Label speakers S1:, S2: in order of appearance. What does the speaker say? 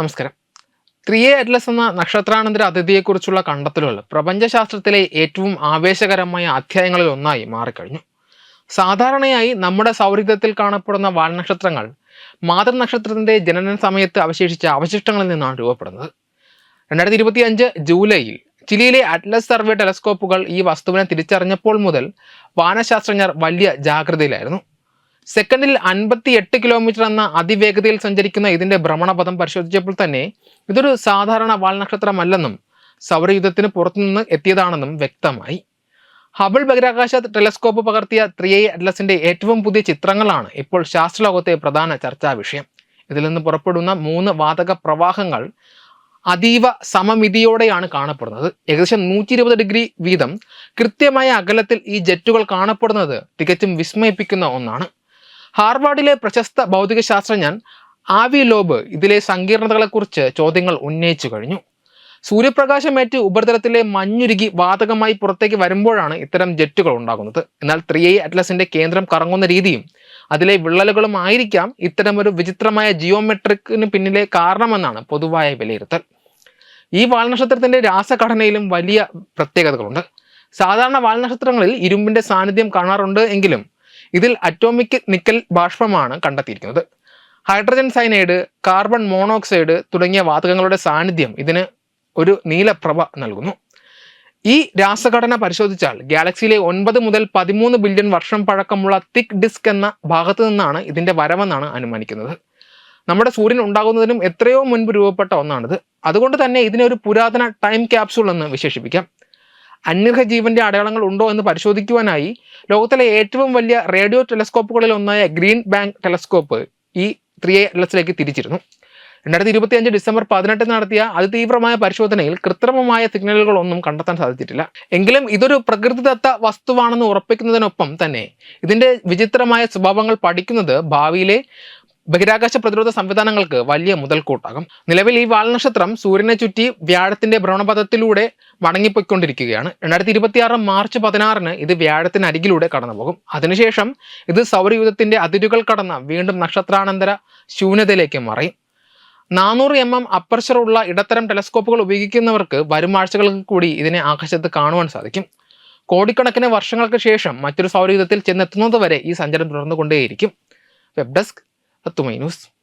S1: നമസ്കാരം. Three A Atlas എന്ന നക്ഷത്രാനന്തര അതിഥിയെക്കുറിച്ചുള്ള കണ്ടെത്തലുകൾ പ്രപഞ്ചശാസ്ത്രത്തിലെ ഏറ്റവും ആവേശകരമായ അധ്യായങ്ങളിൽ ഒന്നായി മാറിക്കഴിഞ്ഞു. സാധാരണയായി നമ്മുടെ സൗഹൃദത്തിൽ കാണപ്പെടുന്ന വാൽനക്ഷത്രങ്ങൾ മാതൃനക്ഷത്രത്തിന്റെ ജനന സമയത്ത് അവശേഷിച്ച അവശിഷ്ടങ്ങളിൽ നിന്നാണ് രൂപപ്പെടുന്നത്. രണ്ടായിരത്തി ഇരുപത്തി അഞ്ച് ജൂലൈയിൽ ചിലിയിലെ അറ്റ്ലസ് സർവേ ടെലസ്കോപ്പുകൾ ഈ വസ്തുവിനെ തിരിച്ചറിഞ്ഞപ്പോൾ മുതൽ വാനശാസ്ത്രജ്ഞർ വലിയ ജാഗ്രതയിലായിരുന്നു. സെക്കൻഡിൽ അൻപത്തി എട്ട് കിലോമീറ്റർ എന്ന അതിവേഗതയിൽ സഞ്ചരിക്കുന്ന ഇതിന്റെ ഭ്രമണപഥം പരിശോധിച്ചപ്പോൾ തന്നെ ഇതൊരു സാധാരണ വാൽനക്ഷത്രമല്ലെന്നും സൗരയുദ്ധത്തിന് പുറത്തുനിന്ന് എത്തിയതാണെന്നും വ്യക്തമായി. ഹബിൾ ബഹിരാകാശ ടെലസ്കോപ്പ് പകർത്തിയ ത്രീ ഐ അറ്റ്ലസിന്റെ ഏറ്റവും പുതിയ ചിത്രങ്ങളാണ് ഇപ്പോൾ ശാസ്ത്രലോകത്തെ പ്രധാന ചർച്ചാ വിഷയം. ഇതിൽ നിന്ന് പുറപ്പെടുന്ന മൂന്ന് വാതക പ്രവാഹങ്ങൾ അതീവ സമമിതിയോടെയാണ് കാണപ്പെടുന്നത്. ഏകദേശം നൂറ്റി ഇരുപത് ഡിഗ്രി വീതം കൃത്യമായ അകലത്തിൽ ഈ ജെറ്റുകൾ കാണപ്പെടുന്നത് തികച്ചും വിസ്മയിപ്പിക്കുന്ന ഒന്നാണ്. ഹാർവാർഡിലെ പ്രശസ്ത ഭൗതിക ശാസ്ത്രജ്ഞൻ ആവി ലോബ് ഇതിലെ സങ്കീർണതകളെക്കുറിച്ച് ചോദ്യങ്ങൾ ഉന്നയിച്ചു കഴിഞ്ഞു. സൂര്യപ്രകാശമേറ്റ് ഉപരിതലത്തിലെ മഞ്ഞുരുകി വാതകമായി പുറത്തേക്ക് വരുമ്പോഴാണ് ഇത്തരം ജെറ്റുകൾ ഉണ്ടാകുന്നത്. എന്നാൽ ത്രീ ഐ അറ്റ്ലസിന്റെ കേന്ദ്രം കറങ്ങുന്ന രീതിയും അതിലെ വിള്ളലുകളും ആയിരിക്കാം ഇത്തരമൊരു വിചിത്രമായ ജിയോമെട്രിക്കിന് പിന്നിലെ കാരണമെന്നാണ് പൊതുവായ വിലയിരുത്തൽ. ഈ വാൽനക്ഷത്രത്തിന്റെ രാസഘടനയിലും വലിയ പ്രത്യേകതകളുണ്ട്. സാധാരണ വാൽനക്ഷത്രങ്ങളിൽ ഇരുമ്പിന്റെ സാന്നിധ്യം കാണാറുണ്ട് എങ്കിലും ഇതിൽ അറ്റോമിക് നിക്കൽ ബാഷ്പമാണ് കണ്ടെത്തിയിരിക്കുന്നത്. ഹൈഡ്രജൻ സൈനൈഡ് കാർബൺ മോണോക്സൈഡ് തുടങ്ങിയ വാതകങ്ങളുടെ സാന്നിധ്യം ഇതിന് ഒരു നീലപ്രഭ നൽകുന്നു. ഈ രാസഘടന പരിശോധിച്ചാൽ ഗാലക്സിയിലെ ഒൻപത് മുതൽ പതിമൂന്ന് ബില്യൺ വർഷം പഴക്കമുള്ള തിക് ഡിസ്ക് എന്ന ഭാഗത്തു നിന്നാണ് ഇതിന്റെ വരവെന്നാണ് അനുമാനിക്കുന്നത്. നമ്മുടെ സൂര്യൻ ഉണ്ടാകുന്നതിനും എത്രയോ മുൻപ് രൂപപ്പെട്ട ഒന്നാണിത്. അതുകൊണ്ട് തന്നെ ഇതിനെ ഒരു പുരാതന ടൈം ക്യാപ്സൂൾ എന്ന് വിശേഷിപ്പിക്കാം. അന്യഗ്രഹ ജീവന്റെ അടയാളങ്ങൾ ഉണ്ടോ എന്ന് പരിശോധിക്കുവാനായി ലോകത്തിലെ ഏറ്റവും വലിയ റേഡിയോ ടെലസ്കോപ്പുകളിൽ ഒന്നായ ഗ്രീൻ ബാങ്ക് ടെലസ്കോപ്പ് ഈ ത്രീ എലസിലേക്ക് തിരിച്ചിരുന്നു. രണ്ടായിരത്തി ഇരുപത്തി അഞ്ച് ഡിസംബർ പതിനെട്ടിന് നടത്തിയ അതിതീവ്രമായ പരിശോധനയിൽ കൃത്രിമമായ സിഗ്നലുകളൊന്നും കണ്ടെത്താൻ സാധിച്ചിട്ടില്ല. എങ്കിലും ഇതൊരു പ്രകൃതിദത്ത വസ്തുവാണെന്ന് ഉറപ്പിക്കുന്നതിനൊപ്പം തന്നെ ഇതിന്റെ വിചിത്രമായ സ്വഭാവങ്ങൾ പഠിക്കുന്നത് ഭാവിയിലെ ബഹിരാകാശ പ്രതിരോധ സംവിധാനങ്ങൾക്ക് വലിയ മുതൽക്കൂട്ടാകും. നിലവിൽ ഈ വാൽനക്ഷത്രം സൂര്യനെ ചുറ്റി വ്യാഴത്തിന്റെ ഭ്രമണപഥത്തിലൂടെ മടങ്ങിപ്പോയിക്കൊണ്ടിരിക്കുകയാണ്. രണ്ടായിരത്തി ഇരുപത്തിയാറ് മാർച്ച് പതിനാറിന് ഇത് വ്യാഴത്തിന് അരികിലൂടെ കടന്നുപോകും. അതിനുശേഷം ഇത് സൗരയുധത്തിന്റെ അതിരുകൾ കടന്ന വീണ്ടും നക്ഷത്രാനന്തര ശൂന്യതയിലേക്ക് മറയും. നാനൂറ് എം എം അപ്പർച്ചറുള്ള ഇടത്തരം ടെലസ്കോപ്പുകൾ ഉപയോഗിക്കുന്നവർക്ക് വരും ആഴ്ചകൾക്ക് കൂടി ഇതിനെ ആകാശത്ത് കാണുവാൻ സാധിക്കും. കോടിക്കണക്കിന് വർഷങ്ങൾക്ക് ശേഷം മറ്റൊരു സൗരയൂഥത്തിൽ ചെന്നെത്തുന്നത് വരെ ഈ സഞ്ചാരം തുടർന്നുകൊണ്ടേയിരിക്കും. Web desk だと思います。